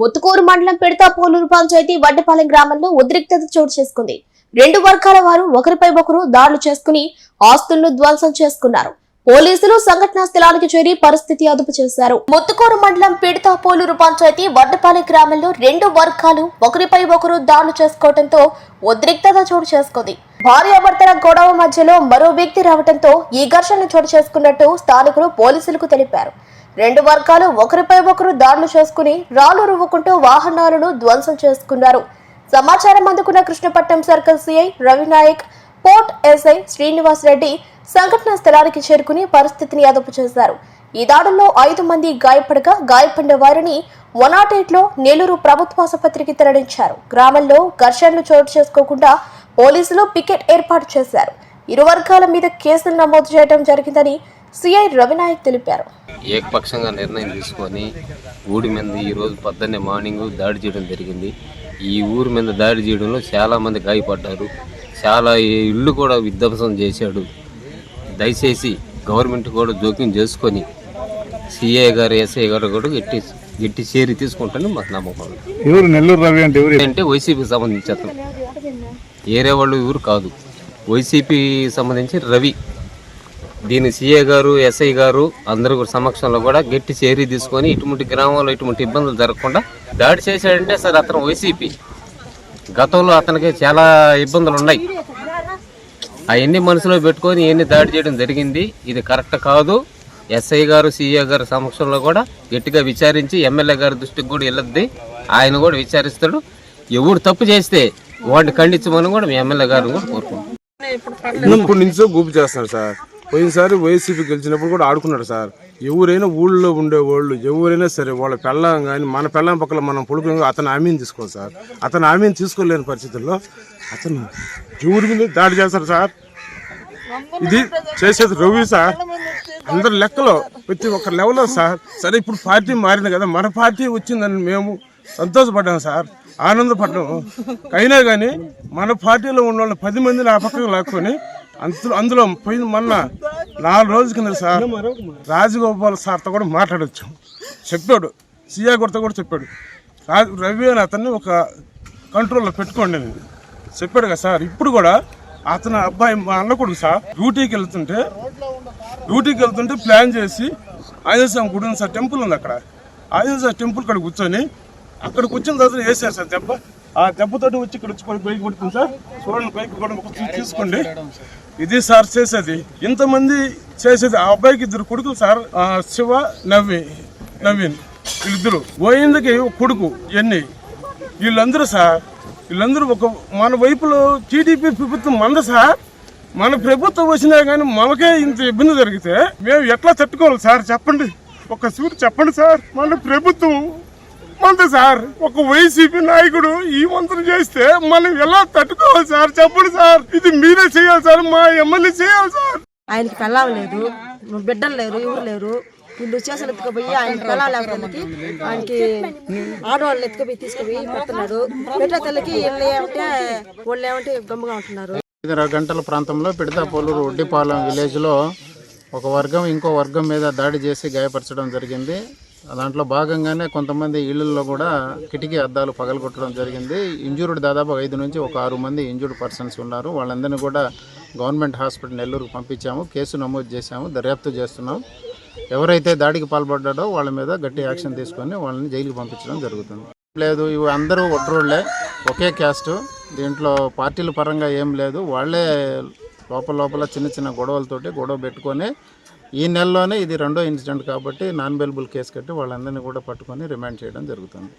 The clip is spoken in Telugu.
ముత్తుకూరు మండలం పిడతా పోలూరు పంచాయతీ వడ్డపాలెం గ్రామంలో ఉద్రిక్తత చోటు చేసుకుంది. రెండు వర్గాల వారు ఒకరిపై ఒకరు దాడులు చేసుకుని ఆస్తులను ధ్వంసం చేసుకున్నారు. పోలీసులు సంఘటనా స్థలానికి చేరి పరిస్థితి అదుపు చేశారు. ముత్తుకూరు మండలం పిడతా పోలూరు పంచాయతీ వడ్డపాలెం గ్రామంలో రెండు వర్గాలు ఒకరిపై ఒకరు దాడులు చేసుకోవడంతో ఉద్రిక్తత చోటు చేసుకుంది. భార్యాభర్తల గొడవ మధ్యలో మరో వ్యక్తి రావడంతో ఈ ఘర్షణ చోటు చేసుకున్నట్టు స్థానికులు పోలీసులకు తెలిపారు. రెండు వర్గాలు ఒకరిపై ఒకరు దాడులు చేసుకుని రాళ్ళు రువ్వుకుంటూ వాహనాలను ధ్వంసం చేసుకున్నారు. సమాచారం అందుకున్న Krishnapatnam circle CI Ravinayak port SI Srinivas Reddy సంఘటనా స్థలానికి చేరుకుని పరిస్థితిని అదుపు చేశారు. ఈ దాడుల్లో ఐదు మంది గాయపడగా గాయపడిన వారిని వన్ నాట్ ఎయిట్లో నెల్లూరు ప్రభుత్వ ఆసుపత్రికి తరలించారు. గ్రామంలో ఘర్షణలు చోటు చేసుకోకుండా పోలీసులు పికెట్ ఏర్పాటు చేశారు. ఇరు వర్గాల మీద కేసులు నమోదు చేయడం జరిగిందని సిఐ రవినాయక్ తెలిపారు. ఏకపక్షంగా నిర్ణయం తీసుకొని ఊడి మీద ఈరోజు పొద్దున్నే మార్నింగ్ దాడి చేయడం జరిగింది. ఈ ఊరి మీద దాడి చేయడంలో చాలామంది గాయపడ్డారు. చాలా ఇళ్ళు కూడా విధ్వంసం చేశాడు. దయచేసి గవర్నమెంట్ కూడా జోక్యం చేసుకొని సిఐ గారు ఎస్ఐ గారు కూడా గట్టి గట్టి చేరి తీసుకుంటాను మాకు నమ్మకం. ఎవరు? నెల్లూరు రవి అంటే ఎవరు? అంటే వైసీపీకి సంబంధించి అతను. ఏరే వాళ్ళు ఎవరు కాదు. వైసీపీ సంబంధించి రవి. దీని సీఏ గారు ఎస్ఐ గారు అందరూ సమక్షంలో కూడా గట్టి చేరి తీసుకొని ఇటువంటి గ్రామంలో ఇటువంటి ఇబ్బందులు జరగకుండా దాడి చేశాడంటే సార్ అతను వైసీపీ. గతంలో అతనికి చాలా ఇబ్బందులు ఉన్నాయి. అవన్నీ మనసులో పెట్టుకొని ఎన్ని దాడి చేయడం జరిగింది ఇది కరెక్ట్ కాదు. ఎస్ఐ గారు సీఏ గారు సమక్షంలో కూడా గట్టిగా విచారించి ఎమ్మెల్యే గారి దృష్టికి కూడా వెళ్ళొద్ది. ఆయన కూడా విచారిస్తాడు. ఎవరు తప్పు చేస్తే వాడిని ఖండించమని కూడా మీ ఎమ్మెల్యే గారిని కూడా కోరుకుంటాం ఇప్పుడు నుంచో గూపు చేస్తున్నారు సార్. పోయినసారి వైసీపీ గెలిచినప్పుడు కూడా ఆడుకున్నాడు సార్. ఎవరైనా ఊళ్ళో ఉండేవాళ్ళు ఎవరైనా సరే వాళ్ళ పెళ్ళం కానీ మన పెళ్ళం పక్కన మనం పొడుకుని అతను హామీని తీసుకోవాలి సార్. అతను హామీని తీసుకోలేని పరిస్థితుల్లో అతను ఎవరి మీద దాడి చేస్తారు సార్. ఇది చేసేది రవి సార్. అందరి లెక్కలో ప్రతి ఒక్క లెవెల్లో సార్. సరే ఇప్పుడు పార్టీ మారింది కదా మన పార్టీ వచ్చిందని మేము సంతోషపడ్డాం సార్. ఆనందపడ్డాం. అయినా కానీ మన పార్టీలో ఉన్న వాళ్ళు పది మందిని ఆ పక్కకు లాక్కొని అందులో అందులో పోయిన మొన్న నాలుగు రోజుల కింద సార్. రాజగోపాల్ సార్తో కూడా మాట్లాడొచ్చు. చెప్పాడు. సీఆ గుర్త కూడా చెప్పాడు. రాజు రవి అని అతన్ని ఒక కంట్రోల్లో పెట్టుకోండి అని. చెప్పాడు కదా సార్. ఇప్పుడు కూడా అతను అబ్బాయి మా అన్న కొడుకు సార్ డ్యూటీకి వెళ్తుంటే డ్యూటీకి వెళ్తుంటే ప్లాన్ చేసి ఆంజనేయ గుడి ఉంది సార్ టెంపుల్ ఉంది అక్కడ. ఆంజనేయ టెంపుల్ కాడ కూర్చొని అక్కడికి వచ్చిన తర్వాత వేసారు సార్ దెబ్బ? ఆ దెబ్బతోటి వచ్చి ఇక్కడ వచ్చి పైకి కొడుతుంది సార్. చూడండి పైకి కూడా తీసుకోండి ఇది సార్ చేసేది. ఇంతమంది చేసేది ఆ అబ్బాయికి ఇద్దరు కొడుకులు సార్ శివ నవీన్ నవీన్ వీళ్ళిద్దరు. పోయిందికి కొడుకు ఎన్ని? వీళ్ళందరూ సార్ వీళ్ళందరూ ఒక మన వైపులో టీడీపీ ప్రభుత్వం మంద సార్. మన ప్రభుత్వం వచ్చినా కానీ మనకే ఇంత ఇబ్బంది జరిగితే మేము ఎట్లా తట్టుకోవాలి సార్? చెప్పండి. ఒక సూరు చెప్పండి సార్. మన ప్రభుత్వం మంది సార్ ఒక వైసీపీ నాయకుడు ఈ మంత్రం చేస్తే మనం ఎలా తట్టుకోవాలి సార్? చెప్పండి సార్. ఇది మీరే చేయాలి సార్ మా ఎమ్మెల్యే చేయాలి సార్. ఆయనకి పెళ్ళాం లేదు బిడ్డలు లేరు ఎవరు లేరు. వీళ్ళు చేసలు ఎత్తుకుపోయి ఆయన లేకపోతే ఆయనకి ఆడవాళ్ళు ఎత్తుకుపోయి తీసుకుపోయి పెడుతున్నాడు పెట్టే తల్లికి వీళ్ళు ఏమంటే వాళ్ళు ఏమంటే గమ్ముగా ఉంటున్నారు. ఐదున్నర గంటల ప్రాంతంలో పిడతాపోలూరు ఒడ్డిపాలెం విలేజ్లో ఒక వర్గం ఇంకో వర్గం మీద దాడి చేసి గాయపరచడం జరిగింది. దాంట్లో భాగంగానే కొంతమంది ఇళ్ళలో కూడా కిటికీ అద్దాలు పగలగొట్టడం జరిగింది. ఇంజూర్డ్ దాదాపు ఐదు నుంచి ఒక ఆరు మంది ఇంజూర్డ్ పర్సన్స్ ఉన్నారు. వాళ్ళందరినీ కూడా గవర్నమెంట్ హాస్పిటల్ నెల్లూరుకు పంపించాము. కేసు నమోదు చేశాము. దర్యాప్తు చేస్తున్నాం. ఎవరైతే దాడికి పాల్పడ్డాడో వాళ్ళ మీద గట్టి యాక్షన్ తీసుకొని వాళ్ళని జైలుకి పంపించడం జరుగుతుంది. లేదు ఇవి అందరూ ఒట్రోళ్ళే ఒకే క్యాస్ట్. దీంట్లో పార్టీల పరంగా ఏం లేదు. వాళ్ళే లోపల లోపల చిన్న చిన్న గొడవలతోటి గొడవ పెట్టుకొని ఈ నెలలోనే ఇది రెండో ఇన్సిడెంట్ కాబట్టి నాన్ బెలబుల్ కేసు కట్టి వాళ్ళందరినీ కూడా పట్టుకొని రిమాండ్ చేయడం జరుగుతుంది.